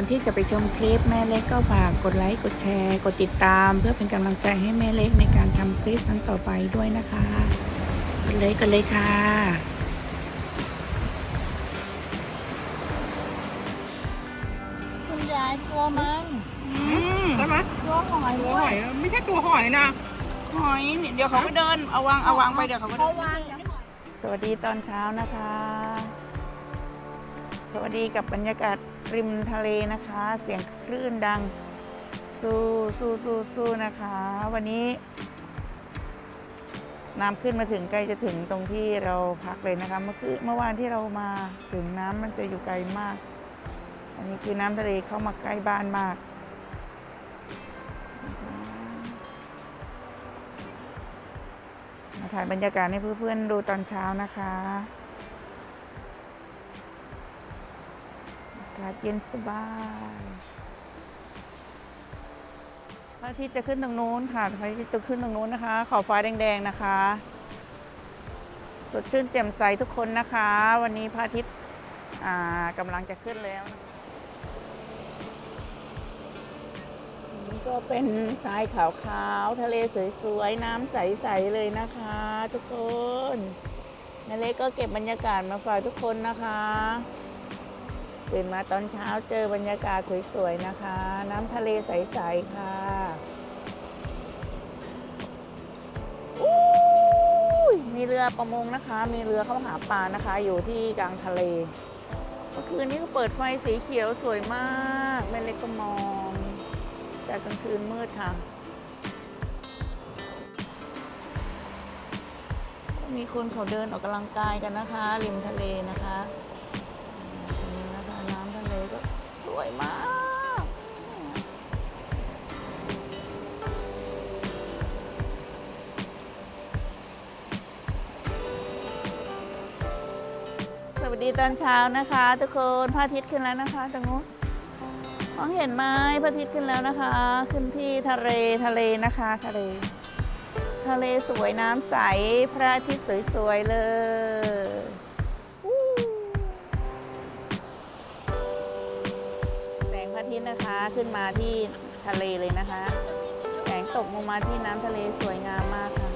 ก่อนที่จะไปชมคลิปแม่เล็กก็ฝากกดไลค์ กดแชร์ กดติดตาม เพื่อเป็นกำลังใจให้แม่เล็กในการทำคลิปครั้งต่อไปด้วยนะคะกดเลยกดเลยค่ะคุณยายตัวมันใช่ไหมตัวหอยเลหอยยไม่ใช่ตัวหอยนะหอยนี่เดี๋ยวเขาก็เดินเอาวางเอาวางไปเดี๋ยวเขาก็เขาเดินวางนะสวัสดีตอนเช้านะคะส วัสดีกับบรรยากาศริมทะเลนะคะ เสียงคลื่นดัง สู้สู้สู้สู้นะคะ วันนี้น้ำขึ้นมาถึงใกล้จะถึงตรงที่เราพักเลยนะคะเมื่อคืนเมื่อวานที่เรามาถึงน้ำมันจะอยู่ไกลมาก อันนี้คือน้ำทะเลเข้ามาใกล้บ้านมากมาถ่ายบรรยากาศให้เพื่อนๆดูตอนเช้านะคะากาศเย็นสบายพระอาทิตย์จะขึ้นตรงนู้นค่ะพระอาทิตย์จะขึ้นตรงนู้นนะคะขอบฟ้าแดงๆนะคะ สดชื่นแจ่มใสทุกคนนะคะ วันนี้พระอาทิตย์กำลังจะขึ้นแล้วนี่ก็เป็นทรายขาวๆทะเลสวยๆน้ำใสๆเลยนะคะ ทุกคนนาเล็กก็เก็บบรรยากาศมาฝากทุกคนนะคะ ตื่นมาตอนเช้าเจอบรรยากาศสวยๆนะคะ น้ำทะเลใสๆค่ะมีเรือประมงนะคะ มีเรือเข้าหาปลานะคะ อยู่ที่กลางทะเลเมื่อคืนนี้ก็เปิดไฟสีเขียวสวยมากแม่เล็กก็มอง แต่กลางคืนมืดค่ะ มีคนเขาเดินออกกำลังกายกันนะคะ ริมทะเลนะคะ วยมาก สวัสดีตอนเช้านะคะ ทุกคนพระอาทิตย์ขึ้นแล้วนะคะตรงนู้นมองเห็นไหมพระอาทิตย์ขึ้นแล้วนะคะ ขึ้นที่ทะเลทะเลนะคะทะเล ทะเลสวยน้ำใสพระอาทิตย์สวยๆเลย ทิตย์นะคะขึ้นมาที่ทะเลเลยนะคะ แสงตกลงมาที่น้ำทะเลสวยงามมากค่ะ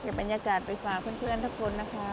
เก็บบรรยากาศไปฝากเพื่อนๆทุกคนนะคะ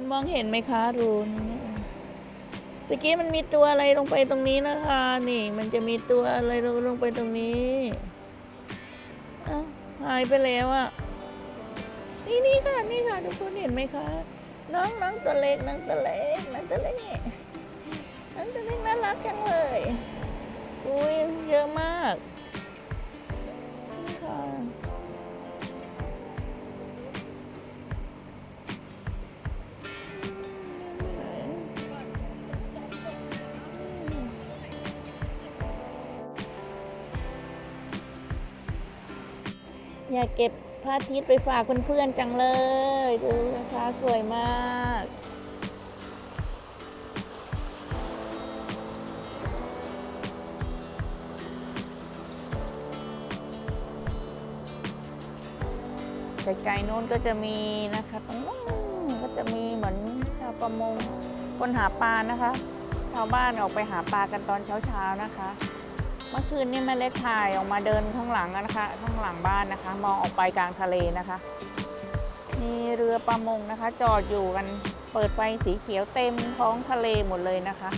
คนมองเห็นไหมคะรูนตะกี้มันมีตัวอะไรลงไปตรงนี้นะคะ นี่ มันจะมีตัวอะไรลงลงไปตรงนี้อ้าหายไปแล้วอะ่ะนี่นี่ค่ะนี่ค่ะทุกคนเห็นไหมคะ น้องน้องตัวเล็กน้องตัวเล็กน้องตัวเล็กน้องตัวเล็กน่ารักจังเลย อุ้ยเยอะมาก อยากเก็บพระอาทิตย์ไปฝากเพื่อนๆจังเลยดูนะคะสวยมากไกลๆโน้นก็จะมีนะคะตรงนู้นก็จะมีเหมือนชาวประมงคนหาปลานะคะ ชาวบ้านออกไปหาปลากันตอนเช้าๆนะคะ เมื่อคืนนี่แม่เล็กถ่ายออกมาเดินข้างหลังนะคะ ข้างหลังบ้านนะคะ มองออกไปกลางทะเลนะคะ มีเรือประมงนะคะ จอดอยู่กันเปิดไฟสีเขียวเต็มท้องทะเลหมดเลยนะคะ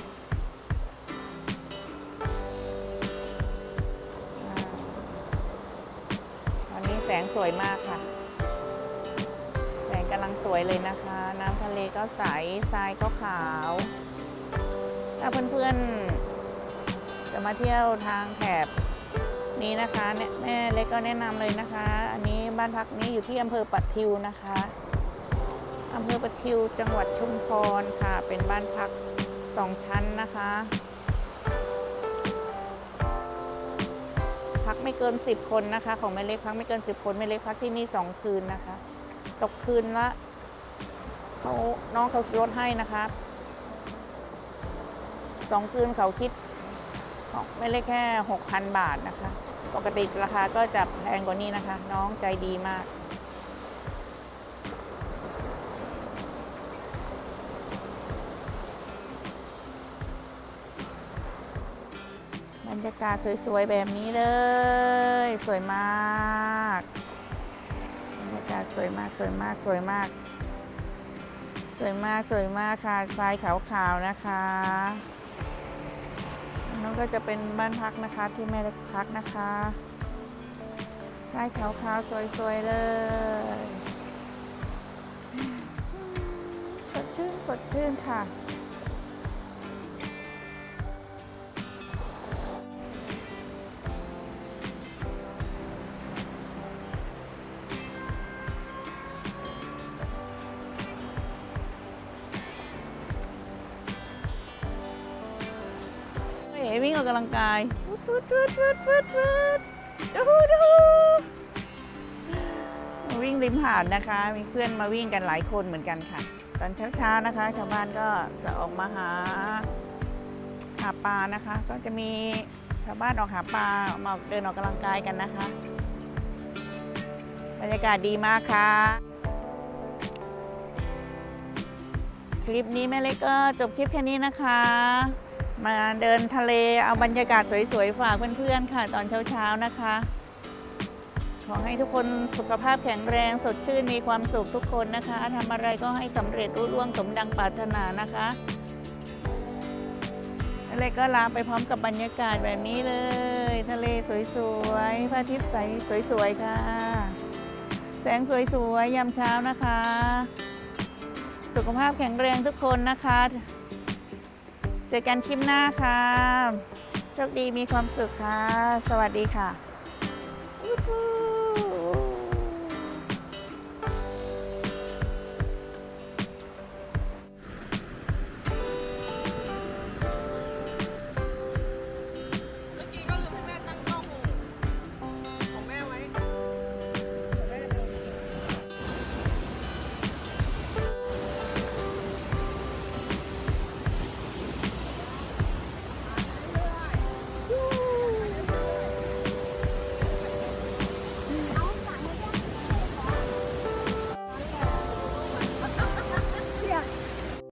อ่าวันนี้แสงสวยมากค่ะ แสงกำลังสวยเลยนะคะ น้ำทะเลก็ใสทรายก็ขาวถ้าเพื่อนๆ มาเที่ยวทางแถบนี้นะคะเนี่ยแม่เล็กก็แนะนำเลยนะคะ อันนี้บ้านพักนี้อยู่ที่อำเภอปัทิวนะคะอำเภอปัทิวจังหวัดชุมพรค่ะ เป็นบ้านพักสองชั้นนะคะ พักไม่เกิน10คนนะคะ ของแม่เล็กพักไม่เกิน10คนแม่เล็กพักที่นี่2คืนนะคะ ตกคืนละเขาน้องเขาลดให้นะคะสองคืนเขาคิด ของแม่เล็กแค่ 6,000 บาทนะคะ ปกติราคาก็จะแพงกว่านี้นะคะ น้องใจดีมากบรรยากาศสวยๆ แบบนี้เลย สวยมากบรรยากาศสวยมากสวยมากสวยมาก สวยมากสวยมากค่ะทรายขาวๆนะคะ นั่นก็จะเป็นบ้านพักนะคะที่แม่เล็กพักนะคะทรายขาวๆสวยๆเลยสดชื่นสดชื่นค่ะ ออกกำลังกายฟุดฟุดฟุดฟุดฟุดดูดูวิ่งริมหาดนะคะ มีเพื่อนมาวิ่งกันหลายคนเหมือนกันค่ะ ตอนเช้าๆนะคะ ชาวบ้านก็จะออกมาหาหาปลานะคะ ก็จะมีชาวบ้านออกหาปลามาเดินออกกำลังกายกันนะคะ บรรยากาศดีมากค่ะ คลิปนี้แม่เล็กก็จบคลิปแค่นี้นะคะ มาเดินทะเลเอาบรรยากาศสวยๆ ฝากเพื่อนๆค่ะ ตอนเช้าๆนะคะ ขอให้ทุกคนสุขภาพแข็งแรงสดชื่นมีความสุขทุกคนนะคะทำอะไรก็ให้สำเร็จรุ่ล่วงสมดังปรารถนานะคะอะไรก็ลาไปพร้อมกับบรรยากาศแบบนี้เลย ทะเลสวยๆพระอาทิตย์ใสสวยๆค่ะ แสงสวยๆยามเช้านะคะ สุขภาพแข็งแรงทุกคนนะคะ เจอกันคลิปหน้าค่ะ โชคดีมีความสุขค่ะ สวัสดีค่ะ